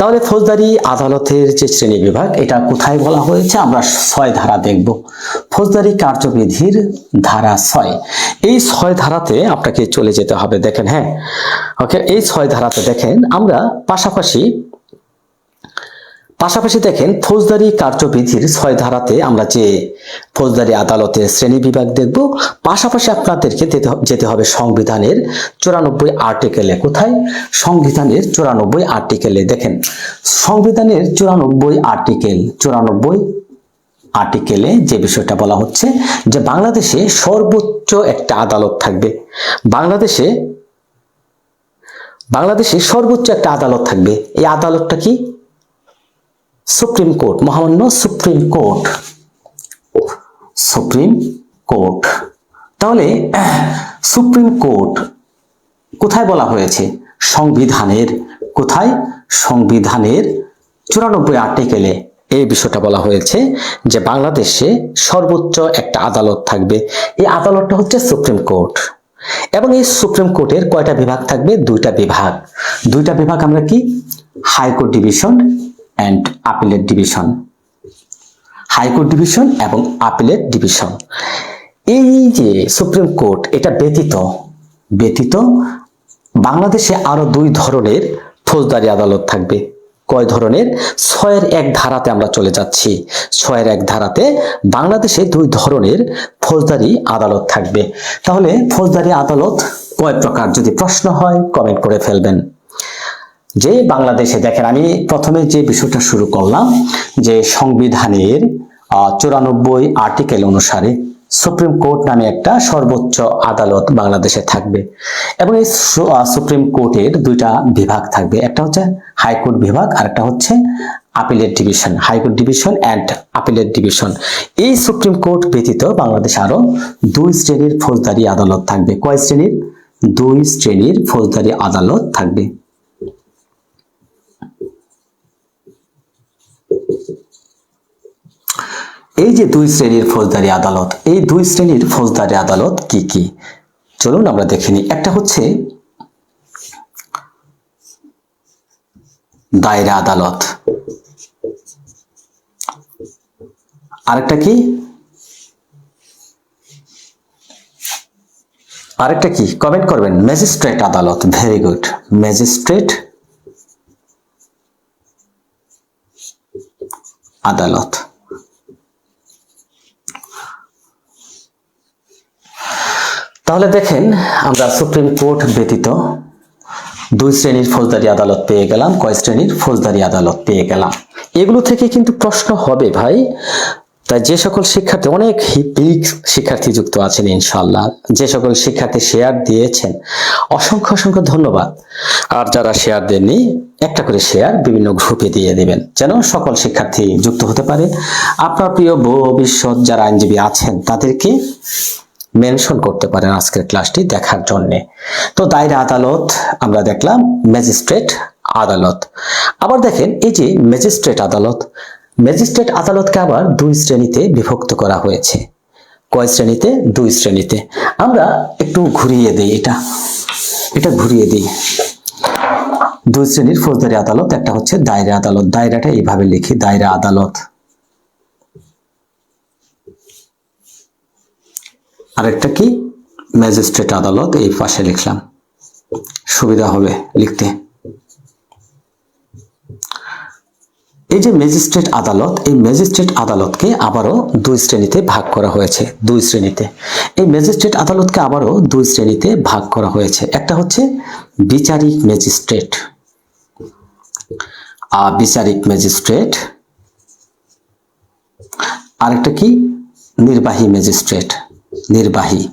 তাহলে ফৌজদারি আদালতের যে শ্রেণি বিভাগ, এটা কোথায় বলা হয়েছে? আমরা ছয় ধারা দেখব। ফৌজদারি কার্যবিধির ধারা ছয়। এই ছয় ধারাতে আপনাকে চলে যেতে হবে। দেখেন হ্যাঁ? ওকে এই ছয় ধারাতে দেখেন, আমরা পাশাপাশি পাশাপাশি দেখেন, ফৌজদারি কার্যবিধির ছয় ধারাতে আমরা যে ফৌজদারি আদালতের শ্রেণি বিভাগ দেখব, পাশাপাশি আপনাদেরকে যেতে হবে সংবিধানের চুরানব্বই আর্টিকেলে কোথায়? সংবিধানের চুরানব্বই আর্টিকেলে দেখেন, সংবিধানের চুরানব্বই আর্টিকেল চুরানব্বই আর্টিকেলে যে বিষয়টা বলা হচ্ছে, যে বাংলাদেশে সর্বোচ্চ একটা আদালত থাকবে। বাংলাদেশে বাংলাদেশে সর্বোচ্চ একটা আদালত থাকবে। এই আদালতটা কি? সুপ্রিম কোর্ট মহামান্য সুপ্রিম কোর্ট সুপ্রিম কোর্ট তাহলে সুপ্রিম কোর্ট কোথায় বলা হয়েছে? সংবিধানের, কোথায়? সংবিধানের চুরানব্বই আর্টিকেলে এই বিষয়টা বলা হয়েছে যে বাংলাদেশে সর্বোচ্চ একটা আদালত থাকবে। এই আদালতটা হচ্ছে সুপ্রিম কোর্ট এবং এই সুপ্রিম কোর্টের কয়টা বিভাগ থাকবে? দুইটা বিভাগ। দুইটা বিভাগ আমরা কি? High court division and appellate division high court division এবং আপিলেট ডিভিশন এই যে সুপ্রিম কোর্ট এটা ব্যতীত ব্যতীত বাংলাদেশে আরও দুই ধরনের ফৌজদারি আদালত থাকবে। কয় ধরনের? ছয়ের এক ধারাতে আমরা চলে যাচ্ছি। ছয়ের এক ধারাতে বাংলাদেশে দুই ধরনের ফৌজদারি আদালত থাকবে। তাহলে ফৌজদারি আদালত কয় প্রকার? যদি প্রশ্ন হয় কমেন্ট করে ফেলবেন। যে বাংলাদেশে দেখেন, আমি প্রথমে যে বিষয়টা শুরু করলাম, যে সংবিধানের চুরানব্বই আর্টিকেল অনুসারে সুপ্রিম কোর্ট নামে একটা সর্বোচ্চ আদালত বাংলাদেশে থাকবে। এবং এই সুপ্রিম কোর্টের দুইটা বিভাগ থাকবে। একটা হচ্ছে হাইকোর্ট বিভাগ, আর একটা হচ্ছে appellate division high court division and appellate division এই সুপ্রিম কোর্ট ব্যতীত বাংলাদেশে আরও দুই শ্রেণির ফৌজদারি আদালত থাকবে। কয় শ্রেণির? দুই শ্রেণির ফৌজদারি আদালত থাকবে। এই যে দুই শ্রেণির ফৌজদারি আদালত, এই দুই শ্রেণির ফৌজদারি আদালত কি কি? চলুন আমরা দেখে নিই। একটা হচ্ছে দায়রা আদালত। আরেকটা কি? আরেকটা কি? কমেন্ট করবেন। ম্যাজিস্ট্রেট আদালত। Very good. ম্যাজিস্ট্রেট আদালত। তাহলে দেখেন আমরা সুপ্রিম কোর্ট ব্যতীত দুই শ্রেণির ফৌজদারি আদালত পেয়ে গেলাম। কয় শ্রেণির? ফৌজদারি আদালত পেয়ে গেলাম। এগুলো থেকে কিন্তু প্রশ্ন হবে ভাই। তাই যে সকল শিক্ষার্থী, অনেক হিপিক শিক্ষার্থী যুক্ত আছেন ইনশাল্লাহ যে সকল শিক্ষার্থী শেয়ার দিয়েছেন, অসংখ্য অসংখ্য ধন্যবাদ। আর যারা শেয়ার দেননি, একটা করে শেয়ার বিভিন্ন গ্রুপে দিয়ে দেবেন, যেন সকল শিক্ষার্থী যুক্ত হতে পারে। আপনার প্রিয় ভবিষ্যৎ যারা আইনজীবী আছেন, তাদেরকে মেনশন করতে পারেন আজকের ক্লাসটি দেখার জন্য। তো দায়রা আদালত, আমরা দেখলাম ম্যাজিস্ট্রেট আদালত। আবার দেখেন, এই যে ম্যাজিস্ট্রেট আদালত, ম্যাজিস্ট্রেট আদালতকে আবার দুই শ্রেণীতে বিভক্ত করা হয়েছে। কয় শ্রেণীতে? দুই শ্রেণীতে। আমরা একটু ঘুরিয়ে দিই এটা। এটা ঘুরিয়ে দিই। দুই শ্রেণির ফৌজদারি আদালত, একটা হচ্ছে দায়রা আদালত। দায়রাটা এইভাবে লিখি, দায়রা আদালত। আরেকটা কি? ম্যাজিস্ট্রেট আদালত, এই পাশে লিখলাম। সুবিধা হবে লিখতে। এই যে ম্যাজিস্ট্রেট আদালত, এই ম্যাজিস্ট্রেট আদালতকে আবারও দুই শ্রেণীতে ভাগ করা হয়েছে, দুই শ্রেণীতে। এই ম্যাজিস্ট্রেট আদালতকে আবারও দুই শ্রেণীতে ভাগ করা হয়েছে। একটা হচ্ছে বিচারিক ম্যাজিস্ট্রেট। বিচারিক ম্যাজিস্ট্রেট। আরেকটা কি? নির্বাহী ম্যাজিস্ট্রেট। নির্বাহী।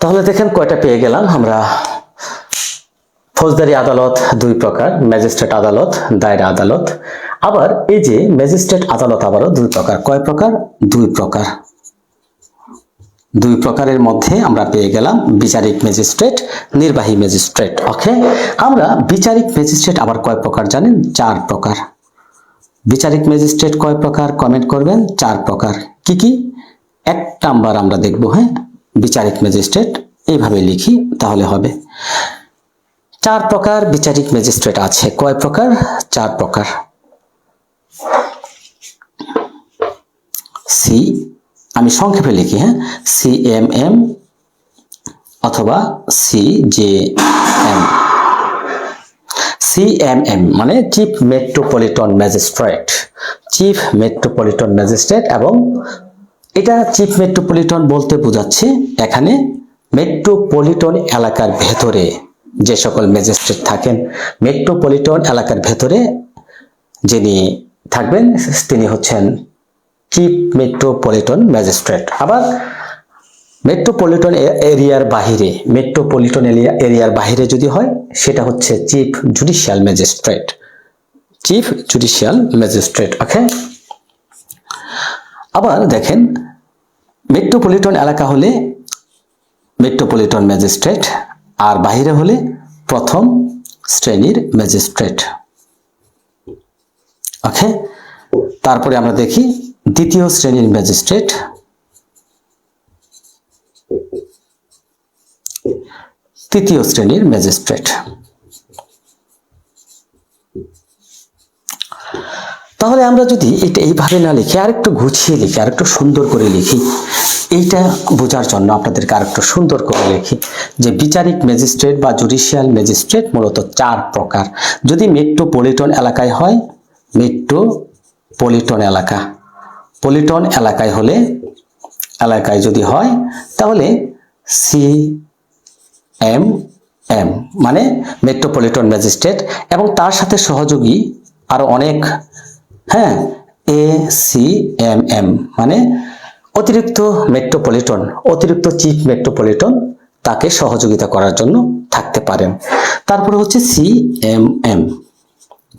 তাহলে দেখেন কয়টা পেয়ে গেলাম আমরা। ফৌজদারি আদালত দুই প্রকার, ম্যাজিস্ট্রেট আদালত, দায়রা আদালত। আবার এই যে ম্যাজিস্ট্রেট আদালত আবারও দুই প্রকার। কয় প্রকার? দুই প্রকার। দুই প্রকারের মধ্যে আমরা পেয়ে গেলাম বিচারিক ম্যাজিস্ট্রেট, নির্বাহী ম্যাজিস্ট্রেট, ওকে? আমরা বিচারিক ম্যাজিস্ট্রেট আবার কয় প্রকার জানেন? চার প্রকার। বিচারিক ম্যাজিস্ট্রেট কয় প্রকার? কমেন্ট করবেন। চার প্রকার। কি কি? এক নাম্বার আমরা দেখব হ্যাঁ? বিচারিক ম্যাজিস্ট্রেট, এইভাবে লিখি, তাহলে হবে। চার প্রকার বিচারিক ম্যাজিস্ট্রেট আছে। কয় প্রকার? চার প্রকার। সি আমি সংক্ষেপে লিখি হ্যাঁ? সি এম এম অথবা সি জে এম সিএমএম মানে chief metropolitan magistrate chief metropolitan magistrate এবং এটা চিফ মেট্রোপলিটন বলতে বোঝাচ্ছে এখানে মেট্রোপলিটন এলাকার ভেতরে যে সকল ম্যাজিস্ট্রেট থাকেন মেট্রোপলিটন এলাকার ভেতরে যিনি থাকবেন, তিনি হচ্ছেন চিফ মেট্রোপলিটন ম্যাজিস্ট্রেট। আবার মেট্রোপলিটন এরিয়ার বাহিরে, মেট্রোপলিটন এরিয়ার বাহিরে যদি হয়, সেটা হচ্ছে chief judicial magistrate. Chief judicial magistrate, okay? আবার দেখেন, মেট্রোপলিটন এলাকা হলে মেট্রোপলিটন ম্যাজিস্ট্রেট, আর বাহিরে হলে প্রথম শ্রেণির ম্যাজিস্ট্রেট। ওকে? তারপরে আমরা দেখি দ্বিতীয় শ্রেণির ম্যাজিস্ট্রেট। তৃতীয় শ্রেণির ম্যাজিস্ট্রেট। তাহলে আমরা যদি এটা এইভাবে না লিখি আর একটু গুছিয়ে লিখি আর একটু সুন্দর করে লিখি, এইটা বোঝার জন্য আপনাদেরকে আর একটু সুন্দর করে লিখি যে বিচারিক ম্যাজিস্ট্রেট বা জুডিশিয়াল ম্যাজিস্ট্রেট মূলত চার প্রকার। যদি মেট্রোপলিটন এলাকায় হয়, মেট্রোপলিটন এলাকা। পলিটন এলাকায় হলে, এলাকায় যদি হয়, তাহলে সি এম এম মানে মেট্রোপলিটন ম্যাজিস্ট্রেট এবং তার সাথে সহযোগী আরও অনেক হ্যাঁ এ সি এম এম মানে অতিরিক্ত মেট্রোপলিটন, অতিরিক্ত চিফ মেট্রোপলিটন তাকে সহযোগিতা করার জন্য থাকতে পারেন। তারপরে হচ্ছে সি এম এম,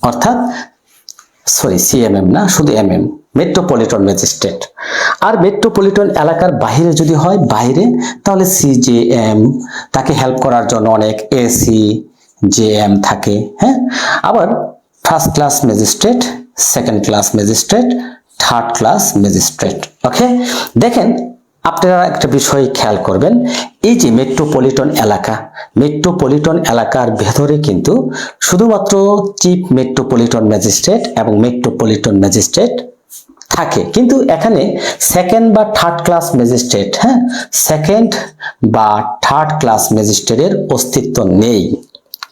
অর্থাৎ, সরি সিএমএম না, শুধু এমএম মেট্রোপলিটন ম্যাজিস্ট্রেট আর মেট্রোপলিটন এলাকার বাইরে যদি হয় বাইরে, তাহলে সিজেএম তাকে হেল্প করার জন্য অনেক এসি জেএম থাকে হ্যাঁ? আবার first class magistrate second class magistrate third class magistrate okay দেখেন, আপনারা একটা বিষয় খেয়াল করবেন, এই যে মেট্রোপলিটন এলাকা মেট্রোপলিটন এলাকার ভেতরে কিন্তু শুধুমাত্র চিফ মেট্রোপলিটন ম্যাজিস্ট্রেট এবং মেট্রোপলিটন ম্যাজিস্ট্রেট থাকে। কিন্তু এখানে সেকেন্ড বা থার্ড ক্লাস ম্যাজিস্ট্রেট হ্যাঁ? সেকেন্ড বা থার্ড ক্লাস ম্যাজিস্ট্রেটের অস্তিত্ব নেই।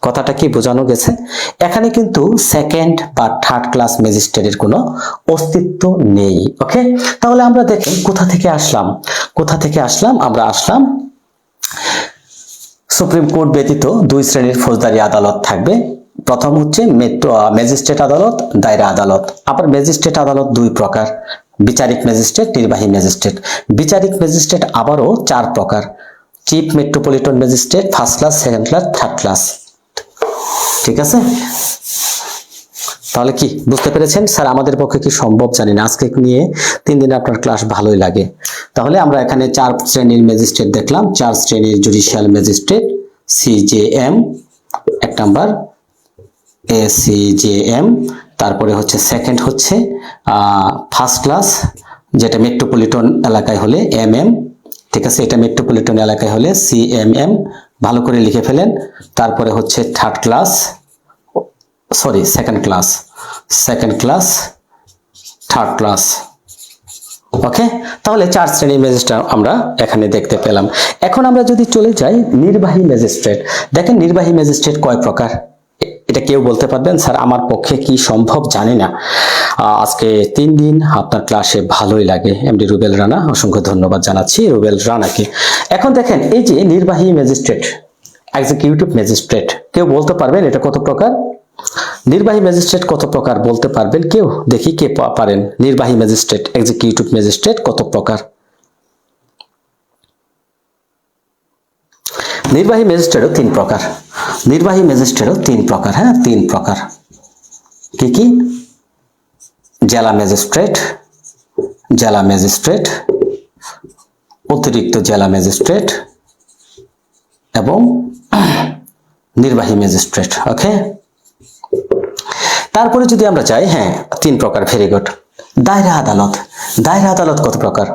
কথাটা কি বোঝানো গেছে? এখানে কিন্তু সেকেন্ড বা থার্ড ক্লাস ম্যাজিস্ট্রেটের কোনো অস্তিত্ব নেই। ওকে তাহলে আমরা দেখি কোথা থেকে আসলাম। কোথা থেকে আসলাম? আমরা আসলাম সুপ্রিম কোর্ট ব্যতীত দুই শ্রেণির ফৌজদারি আদালত থাকবে। প্রথম হচ্ছে মেট্রো ম্যাজিস্ট্রেট আদালত, দায়রা আদালত। আবার ম্যাজিস্ট্রেট আদালত দুই প্রকার। বিচারিক ম্যাজিস্ট্রেট, নির্বাহী ম্যাজিস্ট্রেট। বিচারিক ম্যাজিস্ট্রেট আবারও চার প্রকার। Chief metropolitan magistrate, first class, second class, third class. ঠিক আছে? তাহলে কি, বুঝতে পেরেছেন? স্যার, আমাদের পক্ষে কি সম্ভব জানি না। আজকে নিয়ে তিন দিন আপনার ক্লাস ভালোই লাগে। তাহলে আমরা এখানে চার শ্রেণির ম্যাজিস্ট্রেট দেখলাম। চার শ্রেণির জুডিশিয়াল ম্যাজিস্ট্রেট সিজেএম এক নাম্বার। এসিজেএম তারপরে হচ্ছে সেকেন্ড হচ্ছে ফার্স্ট ক্লাস যেটা মেট্রোপলিটন এলাকায় হলে এমএম ঠিক আছে, এটা মেট্রোপলিটন এলাকায় হলে সিএমএম ভালো করে লিখে ফেলেন। তারপরে হচ্ছে third class sorry second class second class third class okay তাহলে চার শ্রেণির ম্যাজিস্ট্রেট আমরা এখানে দেখতে পেলাম। এখন আমরা যদি চলে যাই নির্বাহী ম্যাজিস্ট্রেট। দেখেন নির্বাহী ম্যাজিস্ট্রেট কয় প্রকার? এটা কেউ বলতে পারবেন, স্যার, আমার পক্ষে কি সম্ভব জানি না। আজকে তিন দিন আপনার ক্লাসে ভালোই লাগে। এমডি রুবেল রানা, অসংখ্য ধন্যবাদ জানাচ্ছি। রুবেল রানাকে। এখন দেখেন, এই যে নির্বাহী ম্যাজিস্ট্রেট এক্সিকিউটিভ ম্যাজিস্ট্রেট, কেউ বলতে পারবেন এটা কত প্রকার? নির্বাহী ম্যাজিস্ট্রেট কত প্রকার বলতে পারবেন? কেউ? দেখি কে পারেন। নির্বাহী ম্যাজিস্ট্রেট এক্সিকিউটিভ ম্যাজিস্ট্রেট কত প্রকার? নির্বাহী ম্যাজিস্ট্রেটও তিন প্রকার। নির্বাহী ম্যাজিস্ট্রেটও তিন প্রকার হ্যাঁ? তিন প্রকার। কি কি? জেলা ম্যাজিস্ট্রেট জেলা ম্যাজিস্ট্রেট, অতিরিক্ত জেলা ম্যাজিস্ট্রেট এবং নির্বাহী ম্যাজিস্ট্রেট, ওকে? তারপরে যদি আমরা যাই হ্যাঁ তিন প্রকার, ভেরি গুড। দায়রা আদালত। দায়রা আদালত কত প্রকার?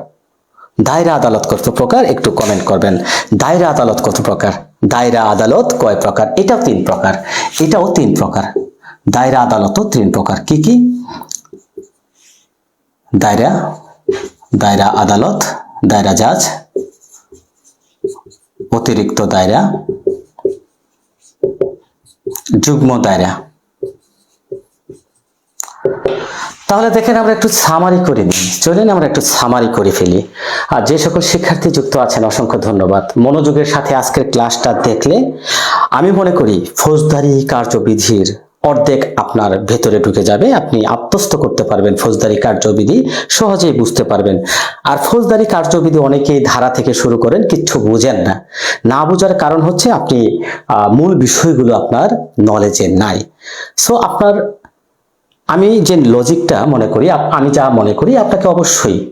দায়রা আদালত কত প্রকার? একটু কমেন্ট করবেন। দায়রা আদালত কত প্রকার? দায়রা আদালত কয় প্রকার? এটাও তিন প্রকার। এটাও তিন প্রকার। দায়রা আদালতও তিন প্রকার। কি কি? দায়রা দায়রা আদালত, দায়রা জাজ, অতিরিক্ত দায়রা, যুগ্ম দায়রা। তাহলে দেখেন আমরা একটু সামারি করে নিই। চলেন আমরা একটু সামারি করে ফেলি। আর যে সকল শিক্ষার্থী যুক্ত আছেন, অসংখ্য ধন্যবাদ। মনোযোগের সাথে আজকের ক্লাসটা দেখলে আমি মনে করি ফৌজদারি কার্যবিধির অর্ধেক আপনার ভেতরে ঢুকে যাবে। আপনি আত্মস্থ করতে পারবেন ফৌজদারি কার্যবিধি, সহজেই বুঝতে পারবেন। আর ফৌজদারি কার্যবিধি অনেকেই ধারা থেকে শুরু করেন, কিচ্ছু বোঝেন না। না বোঝার কারণ হচ্ছে আপনি মূল বিষয়গুলো আপনার নলেজে নাই। সো আপনার আমি যে লজিকটা মনে করি আমি যা মনে করি আপনাকে অবশ্যই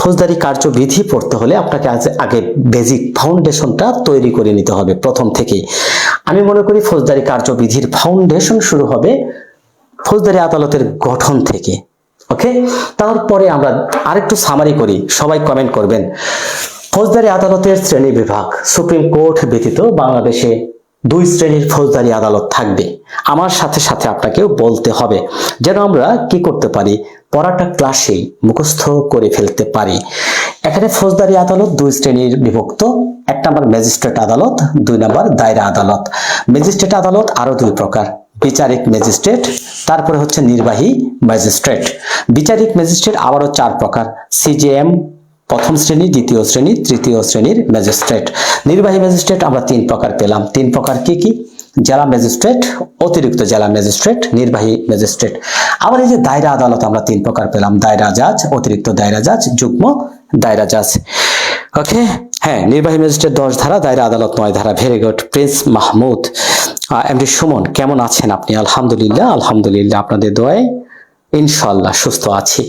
ফৌজদারি কার্যবিধি পড়তে হলে আপনাকে আজ- আগে বেসিক ফাউন্ডেশনটা তৈরি করে নিতে হবে প্রথম থেকেই। আমি মনে করি ফৌজদারি কার্যবিধির ফাউন্ডেশন শুরু হবে ফৌজদারি আদালতের গঠন থেকে। ওকে তারপরে আমরা আরেকটু সামারি করি, সবাই কমেন্ট করবেন। ফৌজদারি আদালতের শ্রেণি বিভাগ, সুপ্রিম কোর্ট ব্যতীত বাংলাদেশে দুই শ্রেণির ফৌজদারি আদালত থাকবে। আমার সাথে সাথে আপনাকেও বলতে হবে যেন আমরা কি করতে পারি, পড়াটা ক্লাসেই মুখস্থ করে ফেলতে পারি। এখানে ফৌজদারি আদালত দুই শ্রেণির বিভক্ত, এক নম্বর ম্যাজিস্ট্রেট আদালত, দুই নম্বর দায়রা আদালত। ম্যাজিস্ট্রেট আদালত আরও দুই প্রকার, বিচারিক ম্যাজিস্ট্রেট, তারপরে হচ্ছে নির্বাহী ম্যাজিস্ট্রেট। বিচারিক ম্যাজিস্ট্রেট আবারও চার প্রকার, সিজেএম প্রথম শ্রেণি, দ্বিতীয় শ্রেণি, তৃতীয় শ্রেণির ম্যাজিস্ট্রেট। নির্বাহী ম্যাজিস্ট্রেট আমরা তিন প্রকার পেলাম। তিন প্রকার কি কি? জেলা ম্যাজিস্ট্রেট, অতিরিক্ত জেলা ম্যাজিস্ট্রেট, নির্বাহী ম্যাজিস্ট্রেট। আবার এই যে দায়রা আদালত আমরা তিন প্রকার পেলাম। দায়রা জাজ, অতিরিক্ত দায়রা জাজ, যুগ্ম দায়রা জাজ। ওকে? হ্যাঁ নির্বাহী ম্যাজিস্ট্রেট দশ ধারা, দায়রা আদালত নয় ধারা। Very good Prince Mahmud MD Sumon, কেমন আছেন আপনি? আলহামদুলিল্লাহ আলহামদুলিল্লাহ। আপনাদের দোয়ায় ইনশাল্লাহ সুস্থ আছি।